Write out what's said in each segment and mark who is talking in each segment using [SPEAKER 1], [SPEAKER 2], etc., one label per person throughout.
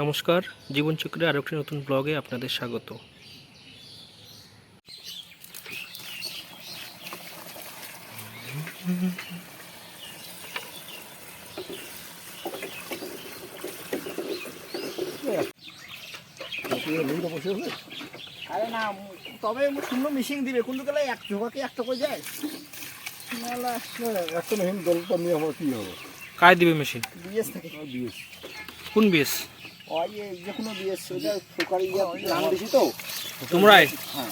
[SPEAKER 1] নমস্কার জীবনচক্রে আরও একটি নতুন ব্লগে আপনাদের স্বাগত।
[SPEAKER 2] আরে না তবে শূন্য মিশিং দিবে কিন্তু গেলে এক জোগাকে একটা করে যায়।
[SPEAKER 3] একটা দলটা নিয়ে আমার কি হবে?
[SPEAKER 1] কায় দিবে মেশিন?
[SPEAKER 2] বিএস থেকে।
[SPEAKER 3] বিএস
[SPEAKER 1] কোন
[SPEAKER 2] কোনো বিএস? ওটা সরকারি ইয়ে নাম দিছি তো।
[SPEAKER 1] তোমরাই?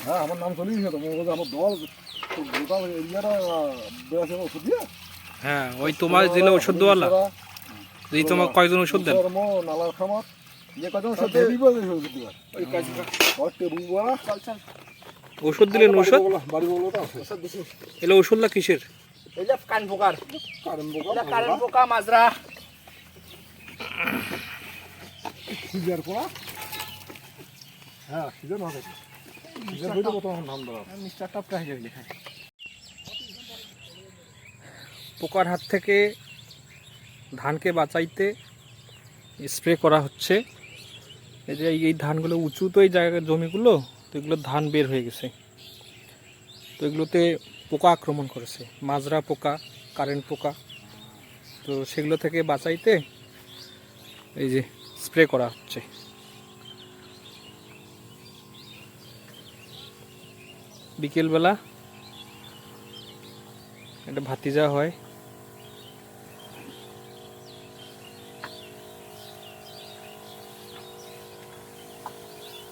[SPEAKER 3] হ্যাঁ আমার নাম তোমার আমার দল গোটা এরিয়াটা ওষুধ দিয়ে।
[SPEAKER 1] হ্যাঁ ওই তোমার দিলে ওষুধ দেওয়ালা যদি তোমার কয়জন ওষুধ দেন?
[SPEAKER 3] নালার খামার
[SPEAKER 2] যে
[SPEAKER 3] ওষুধ দিবা
[SPEAKER 2] ওই চল চল
[SPEAKER 1] ওষুধ দিলেন ওষুধ?
[SPEAKER 3] বাড়ি বলো তো আছে।
[SPEAKER 2] ওষুধ দিছি।
[SPEAKER 1] এলে কিসের?
[SPEAKER 2] এই যে কান পোকার।
[SPEAKER 3] কারেন্ট বোকা
[SPEAKER 2] এটা পোকা মাজরা
[SPEAKER 3] সিজার পোড়া হ্যাঁ সিজার না থাকে সিজার বইটা কত নাম
[SPEAKER 2] মিস্টার টপটা হয়ে যাবে
[SPEAKER 1] পোকার হাত থেকে ধানকে বাঁচাইতে স্প্রে করা হচ্ছে। এই যে এই- এই ধানগুলো উঁচু তো এই জায়গার জমিগুলো তো এগুলো ধান বের হয়ে গেছে। তো এগুলোতে পোকা আক্রমণ করেছে। মাজরা পোকা কারেন্ট পোকা। তো সেগুলো থেকে বাঁচাইতে এই যে স্প্রে করা হচ্ছে। বিকেলবেলা এটা ভাতিজা হয়।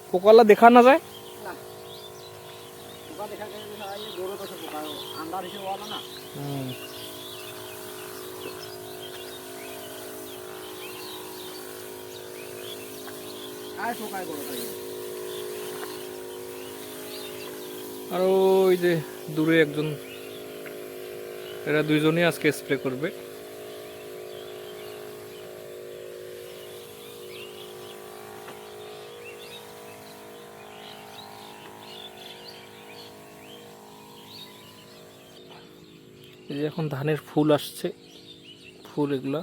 [SPEAKER 1] পোকালা দেখা না যায়?
[SPEAKER 2] পোকা দেখা গেছে যে এই দৌড়ে কাছে পোকা আন্ডার হিসেবে না। আর
[SPEAKER 1] ওই যে দূরে একজন, এরা দুইজনই আজকে স্প্রে করবে। এই যে এখন ধানের ফুল আসছে, ফুল এগুলা।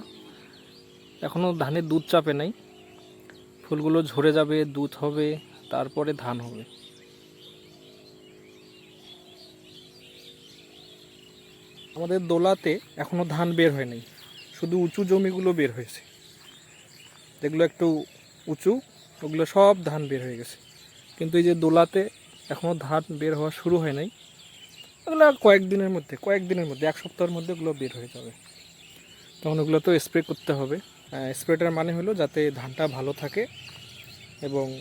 [SPEAKER 1] এখনও ধানের দুধ চাপে নাই। ফুলগুলো ঝরে যাবে, দুধ হবে, তারপরে ধান হবে। আমাদের দোলাতে এখনও ধান বের হয় নাই শুধু উঁচু জমিগুলো বের হয়েছে। যেগুলো একটু উঁচু, ওগুলো সব ধান বের হয়ে গেছে। কিন্তু এই যে দোলাতে এখনও ধান বের হওয়া শুরু হয় নাই ওগুলো কয়েকদিনের মধ্যে কয়েকদিনের মধ্যে, এক সপ্তাহের মধ্যে ওগুলো বের হয়ে যাবে। তখন ওগুলো তো স্প্রে করতে হবে। স্প্রেটার মানে হলো যাতে ধানটা ভালো থাকে এবং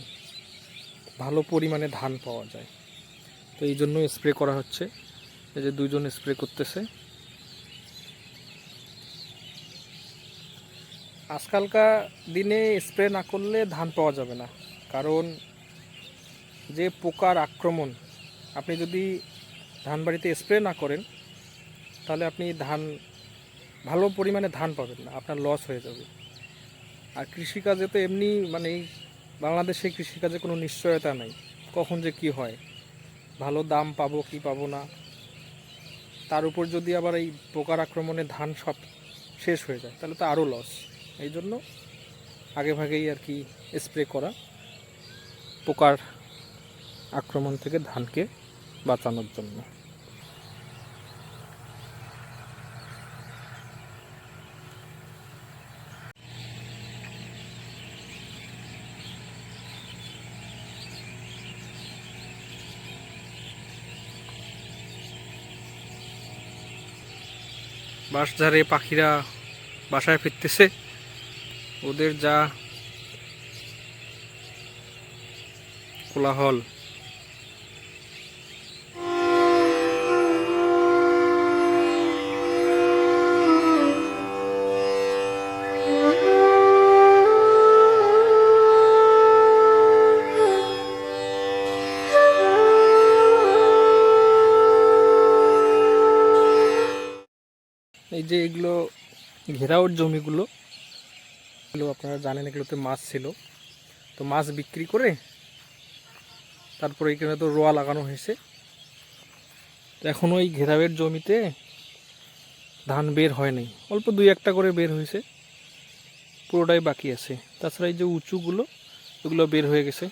[SPEAKER 1] ভালো পরিমাণে ধান পাওয়া যায়। তো এই জন্য স্প্রে করা হচ্ছে। এই যে দুজন স্প্রে করতেছে। আজকালকার দিনে স্প্রে না করলে ধান পাওয়া যাবে না। কারণ যে পোকার আক্রমণ, আপনি যদি ধান বাড়িতে স্প্রে না করেন, তাহলে আপনি ধান, ভালো পরিমাণে ধান পাবেন না, আপনার লস হয়ে যাবে। আর কৃষিকাজে তো এমনি মানে বাংলাদেশে কৃষিকাজে কোনো নিশ্চয়তা নাই। কখন যে কি হয়? ভালো দাম পাবো কি পাবো না? তার উপর যদি আবার এই পোকার আক্রমণে ধান সব শেষ হয়ে যায়, তাহলে তো আরও লস এই জন্য আগে ভাগেই আর কি স্প্রে করা পোকার আক্রমণ থেকে ধানকে বাঁচানোর জন্য। বাঁশঝাড়ে পাখিরা বাসায় ফিরতেছে। ওদের যা কোলাহল। যে এগুলো ঘেরাওর জমিগুলো, এগুলো আপনারা জানেন এগুলোতে মাছ ছিল। তো মাছ বিক্রি করে তারপরে এখানে তো রোয়া লাগানো হয়েছে। তো এখনও এই ঘেরাওয়ের জমিতে ধান বের হয় নাই। অল্প দুই একটা করে বের হয়েছে। পুরোটাই বাকি আছে। তাছাড়া এই যে উঁচুগুলো এগুলো বের হয়ে গেছে।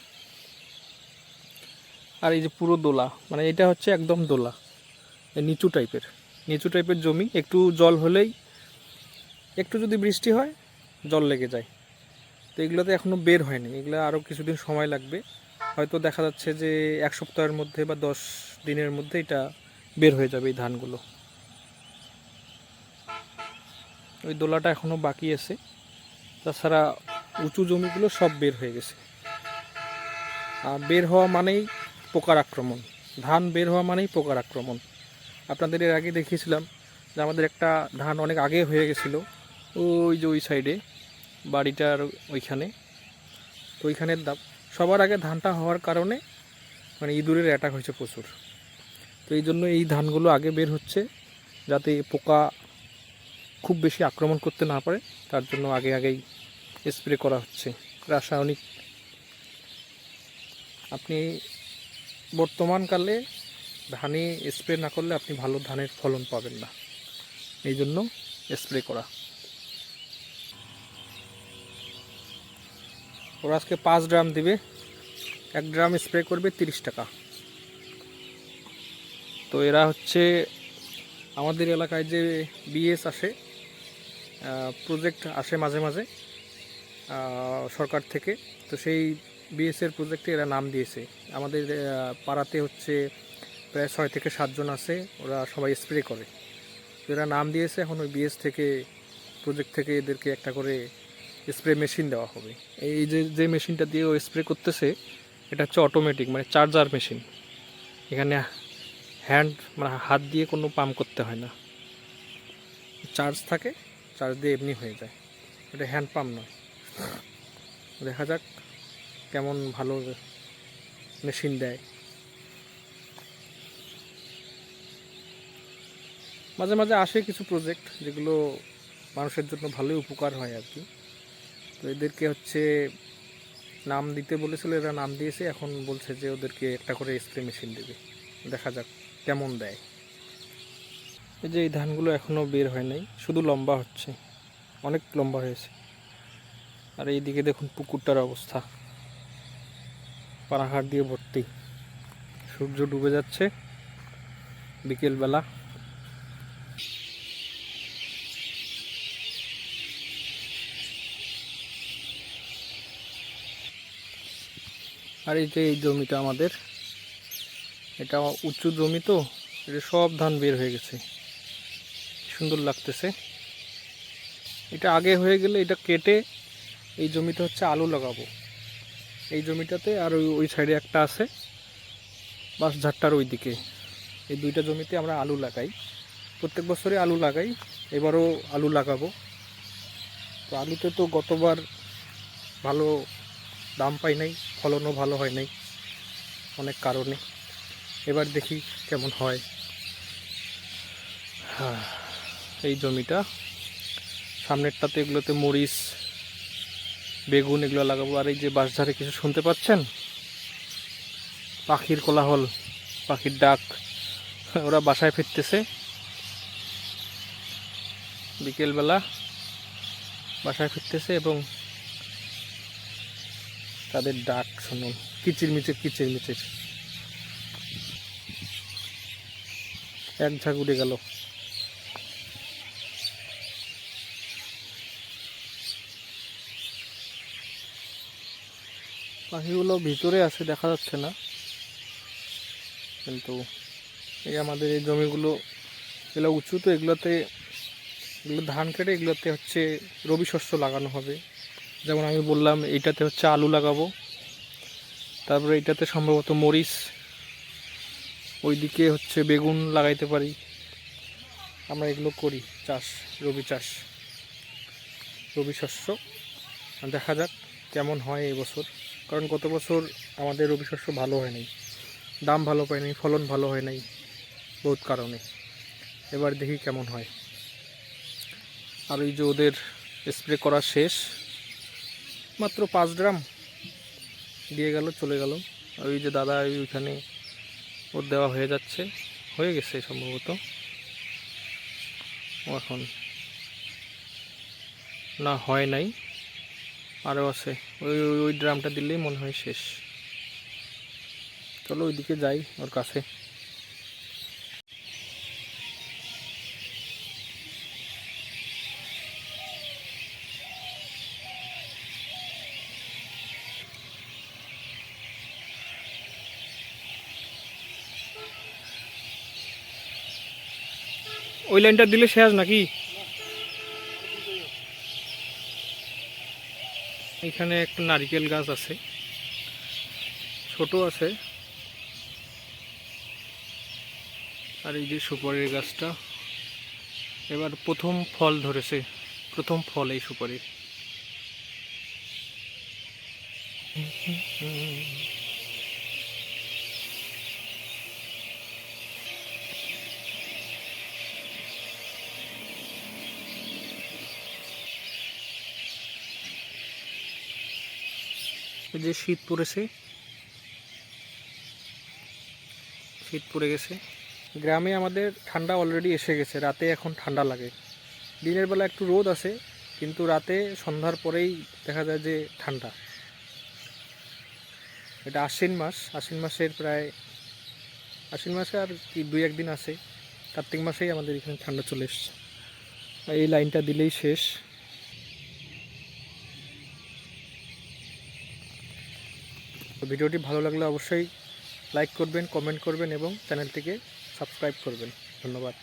[SPEAKER 1] আর এই যে পুরো দোলা মানে এটা হচ্ছে একদম দোলা, নিচু টাইপের নিচু টাইপের জমি, একটু জল হলেই একটু যদি বৃষ্টি হয়, জল লেগে যায়। তো এগুলোতে এখনও বের হয়নি, এগুলো আরও কিছুদিন সময় লাগবে। হয়তো দেখা যাচ্ছে যে এক সপ্তাহের মধ্যে বা দশ দিনের মধ্যে এটা বের হয়ে যাবে এই ধানগুলো। ওই দোলাটা এখনও বাকি আছে। তাছাড়া উঁচু জমিগুলো সব বের হয়ে গেছে। আর বের হওয়া মানেই পোকার আক্রমণ। ধান বের হওয়া মানেই পোকার আক্রমণ। আপনাদের এর আগে দেখিয়েছিলাম যে আমাদের একটা ধান অনেক আগে হয়ে গেছিল, ওই যে ওই সাইডে বাড়িটার ওইখানে। তো ওইখানের দাম সবার আগে ধানটা হওয়ার কারণে মানে ইঁদুরের অ্যাটাক হয়েছে প্রচুর। তো এই জন্য এই ধানগুলো আগে বের হচ্ছে যাতে পোকা খুব বেশি আক্রমণ করতে না পারে, তার জন্য আগে আগেই স্প্রে করা হচ্ছে। রাসায়নিক। আপনি বর্তমানকালে ধানে স্প্রে না করলে আপনি ভালো ধানের ফলন পাবেন না। এই জন্য স্প্রে করা। ওরা আজকে পাঁচ ড্রাম দিবে। এক ড্রাম স্প্রে করবে তিরিশ টাকা। তো এরা হচ্ছে আমাদের এলাকায় যে বিএস আসে প্রজেক্ট আসে মাঝে মাঝে সরকার থেকে। তো সেই বিএসের প্রজেক্টে এরা নাম দিয়েছে। আমাদের পাড়াতে হচ্ছে প্রায় ছয় থেকে সাতজন আছে, ওরা সবাই স্প্রে করে। এরা নাম দিয়েছে, এখন ওই বিএস থেকে প্রজেক্ট থেকে এদেরকে একটা করে স্প্রে মেশিন দেওয়া হবে। এই যে যে মেশিনটা দিয়ে ও স্প্রে করতেছে, এটা হচ্ছে অটোমেটিক মানে চার্জার মেশিন এখানে হ্যান্ড মানে হাত দিয়ে কোনো পাম্প করতে হয় না। চার্জ থাকে চার্জ দিয়ে এমনি হয়ে যায়। এটা হ্যান্ড পাম্প নয়। দেখা যাক কেমন ভালো মেশিন দেয়। মাঝে মাঝে আসে কিছু প্রজেক্ট যেগুলো মানুষের জন্য ভালোই উপকার হয় আর কি। তো এদেরকে হচ্ছে নাম দিতে বলেছিল, এরা নাম দিয়েছে, এখন বলছে যে ওদেরকে একটা করে স্প্রে মেশিন দেবে। দেখা যাক কেমন দেয়। এই যে এই ধানগুলো এখনও বের হয় নাই, শুধু লম্বা হচ্ছে, অনেক লম্বা হয়েছে। আর এইদিকে দেখুন পুকুরটার অবস্থা। পানাহাট দিয়ে ভর্তি। সূর্য ডুবে যাচ্ছে। বিকেলবেলা আর এই যে এই জমিটা আমাদের, এটা উঁচু জমি তো, এটা সব ধান বের হয়ে গেছে। সুন্দর লাগতেছে। এটা আগে হয়ে গেলে এটা কেটে এই জমিতে হচ্ছে আলু লাগাবো। এই জমিটাতে আর ওই ওই সাইডে একটা আছে বাস ঝাট্টার ওই দিকে এই দুইটা জমিতে আমরা আলু লাগাই। প্রত্যেক বছরে আলু লাগাই, এবারও আলু লাগাবো। তো আলুতে তো গতবার ভালো দাম পাই নাই। ফলনও ভালো হয় নাই অনেক কারণে। এবার দেখি কেমন হয়। হ্যাঁ, এই জমিটা সামনেরটাতে এগুলোতে মরিচ বেগুন এগুলো লাগাবো। আর এই যে বাঁশঝাড়ে কিছু শুনতে পাচ্ছেন? পাখির কোলাহল পাখির ডাক ওরা বাসায় ফিরতেছে। বিকেলবেলা বাসায় ফিরতেছে এবং তাদের ডাক শুনুন। কিচির মিচির কিচির মিচির এক ঝাঁক উড়ে গেল। পাখিগুলো ভিতরে আছে, দেখা যাচ্ছে না। কিন্তু এই আমাদের এই জমিগুলো, এগুলো উঁচু, তো এগুলোতে, এগুলো ধান কেটে এগুলোতে হচ্ছে রবি শস্য লাগানো হবে। যেমন আমি বললাম, এইটাতে হচ্ছে আলু লাগাবো। তারপরে এইটাতে সম্ভবত মরিচ, ওইদিকে হচ্ছে বেগুন লাগাইতে পারি। আমরা এগুলো করি, চাষ, রবি চাষ, রবি শস্য। দেখা যাক কেমন হয় এই বছর, কারণ গত বছর আমাদের রবি শস্য ভালো হয় নাই। দাম ভালো পাই নাই, ফলন ভালো হয় নাই বহুত কারণে। এবার দেখি কেমন হয়। আর এই যে ওদের স্প্রে করা শেষ মাত্র পাঁচ গ্রাম দিয়ে গেল, চলে গেল। ওই যে দাদা, ওই ওইখানে ওর দেওয়া হয়ে যাচ্ছে। হয়ে গেছে সম্ভবত। ও এখন না, হয় নাই। আরও আছে। ওই- ওই ড্রামটা দিলেই মনে হয় শেষ। চলো ওইদিকে যাই ওর কাছে। ওই লাইনটা দিলে শেষ নাকি? এখানে একটা নারিকেল গাছ আছে। ছোট আছে। আর এই যে সুপারির গাছটা। এবার প্রথম ফল ধরেছে। প্রথম ফল এই সুপারির। যে শীত পড়েছে, শীত পড়ে গেছে। গ্রামে আমাদের ঠান্ডা অলরেডি এসে গেছে, রাতে এখন ঠান্ডা লাগে। দিনের বেলা একটু রোদ আছে, কিন্তু রাতে সন্ধ্যার পরেই দেখা যায় যে ঠান্ডা। এটা আশ্বিন মাস, আশ্বিন মাসের প্রায়, আশ্বিন মাসে আর কি দুই একদিন আছে, কার্তিক মাসেই আমাদের এখানে ঠান্ডা চলে এসছে। এই লাইনটা দিলেই শেষ। ভিডিওটি ভালো লাগলে অবশ্যই লাইক করবেন কমেন্ট করবেন এবং চ্যানেলটিকে সাবস্ক্রাইব করবেন। ধন্যবাদ।